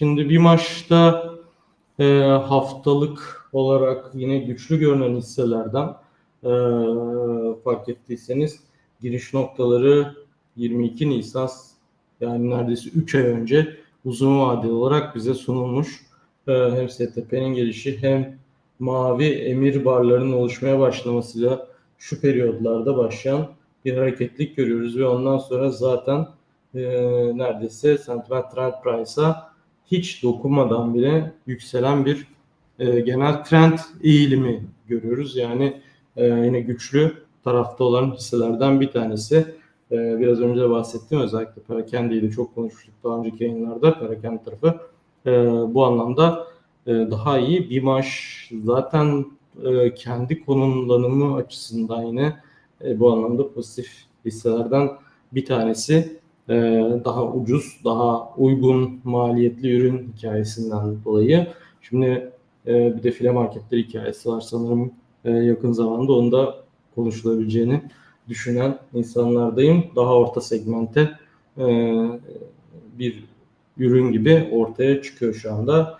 Şimdi bir maçta e, haftalık olarak yine güçlü görünen hisselerden e, fark ettiyseniz giriş noktaları 22 Nisan yani neredeyse 3 ay önce uzun vadeli olarak bize sunulmuş. E, hem STP'nin gelişi hem mavi emir barlarının oluşmaya başlamasıyla şu periyodlarda başlayan bir hareketlik görüyoruz ve ondan sonra zaten e, neredeyse sentiment trend price'a hiç dokunmadan bile yükselen bir e, genel trend eğilimi görüyoruz. Yani e, yine güçlü tarafta olan hisselerden bir tanesi. E, biraz önce de bahsettim özellikle Perakende'yi de çok konuşmuştuk daha önceki yayınlarda. Perakende tarafı e, bu anlamda e, daha iyi. BİMAŞ zaten e, kendi konumlanımı açısından yine e, bu anlamda pozitif hisselerden bir tanesi. E, daha ucuz, daha uygun maliyetli ürün hikayesinden dolayı. Şimdi e, bir de file marketleri hikayesi var sanırım e, yakın zamanda onu da konuşulabileceğini düşünen insanlardayım. Daha orta segmente e, bir ürün gibi ortaya çıkıyor şu anda.